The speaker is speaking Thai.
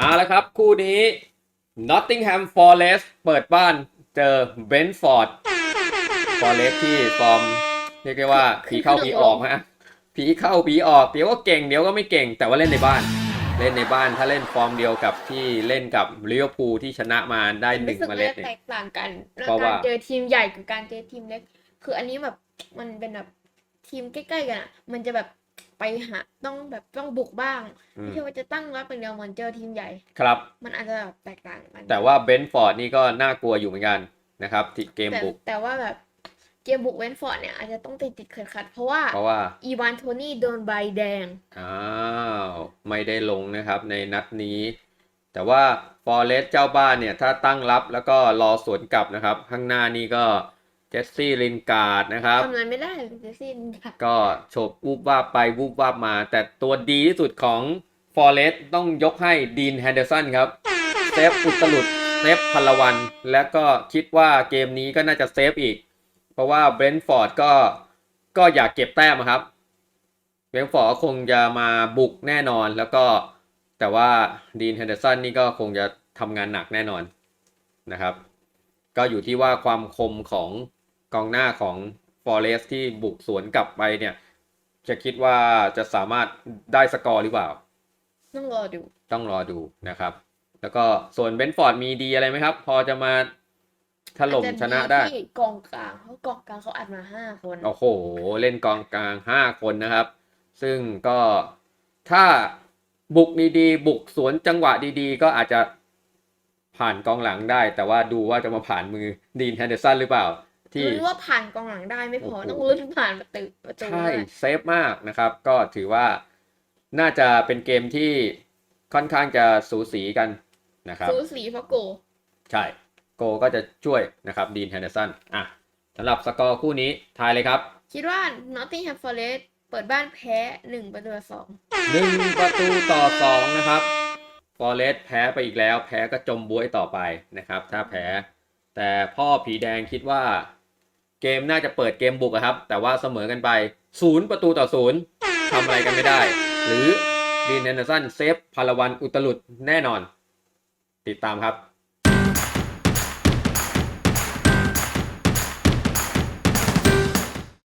เอาละครับ คู่นี้ Nottingham Forest เปิดบ้านเจอ Brentford Forest ที่ฟอร์มเรียกได้ว่าผีเข้าผีออกฮะผีเข้าผีออกเดี๋ยวก็เก่งเดี๋ยวก็ไม่เก่ง แต่ว่าเล่นในบ้าน เล่นในบ้านถ้าเล่นฟอร์มเดียวกับที่เล่นกับลิเวอร์พูลที่ชนะมาได้หนึ่งรู้สึกเมว่าล็ดจะเนี่ยแตกต่างกันเพราะว่าการเจอทีมใหญ่กับการเจอทีมเล็ก คืออันนี้แบบมันเป็นแบบทีมใกล้ๆกันอะมันจะแบบ ไปหาต้องแบบต้องบุกบ้างอืม ไม่ใช่ว่าจะตั้งรับเป็นเดียวเหมือนเจอทีมใหญ่ ครับ มันอาจจะแบบแตกต่างกันแต่ว่าเบนฟอร์ดนี่ก็น่ากลัวอยู่เหมือนกันนะครับที่เกมแต่บุก แต่ว่าแบบเกมบุกเวนฟอร์ดเนี่ยอาจจะต้องติดติดขัดขัดๆเพราะว่าเพราะว่า อีวานโทนี่โดนใบแดง อ้าวไม่ได้ลงนะครับในนัดนี้ แต่ว่าฟอร์เรสเจ้าบ้านเนี่ย ถ้าตั้งรับแล้วก็รอสวนกลับนะครับ ข้างหน้านี่ก็ เจสซี่ลินการ์ดนะครับ ทำอะไรไม่ได้เจสซี่ค่ะก็โฉบวูบวาบไปวูบวาบมา แต่ตัวดีที่สุดของฟอร์เรสต้องยกให้ดีนแฮนเดอร์สันครับเซฟอุตลุดเซฟพลวัน และก็คิดว่าเกมนี้ก็น่าจะเซฟอีก เพราะว่าเบรนท์ฟอร์ดก็ก็อยากเก็บแต้มอะครับเบรนท์ฟอร์ดก็คงจะมาบุกแน่นอนแล้วก็แต่ว่าดีนแฮนเดอร์สันนี่ก็คงจะทำงานหนักแน่นอนนะครับ ก็อยู่ที่ว่าความคมของ กองหน้าของฟอร์เรสที่บุกสวนกลับไปเนี่ย จะคิดว่าจะสามารถได้สกอร์หรือเปล่า ต้องรอดู ต้องรอดูนะครับ แล้วก็ส่วนเบนฟอร์ดมีดีอะไรไหมครับ พอจะมาถล่มอาจจชนะได้ที่กองกลางเพราะกองกลางเขาอัดมาห้าคน โอ้โห เล่นกองกลางห้าคนนะครับ ซึ่งก็ถ้าบุกดีๆ บุกสวนจังหวะดีๆ ก็อาจจะผ่านกองหลังได้ แต่ว่าดูว่าจะมาผ่านมือดีนแฮนเดอร์สันหรือเปล่า ที่ลุ้นว่าผ่านกองหลังได้ไม่พอโอ้โหต้องลุ้นผ่านประตูประตูใช่ด้วยเซฟมากนะครับ ก็ถือว่าน่าจะเป็นเกมที่ค่อนข้างจะสูสีกันนะครับสูสีเพราะโก ใช่ โกก็จะช่วยนะครับดีนแฮนเดอร์สันอะสำหรับสกอร์คู่นี้ทายเลยครับ คิดว่า Nottingham Forest เปิดบ้านแพ้หนึ่งประตูต่อสองหนึ่งประตูต่อสองนะครับฟอเรสแพ้ไปอีกแล้ว แพ้ก็จมบวยต่อไปนะครับ ถ้าแพ้ แต่พ่อผีแดงคิดว่า เกมน่าจะเปิดเกมบุกครับ แต่ว่าเสมอกันไปศูนย์ประตูต่อศูนย์ทำอะไรกันไม่ได้ หรือดีนแอนเดอร์สันเซฟพาลวันอุตลุดแน่นอน ติดตามครับ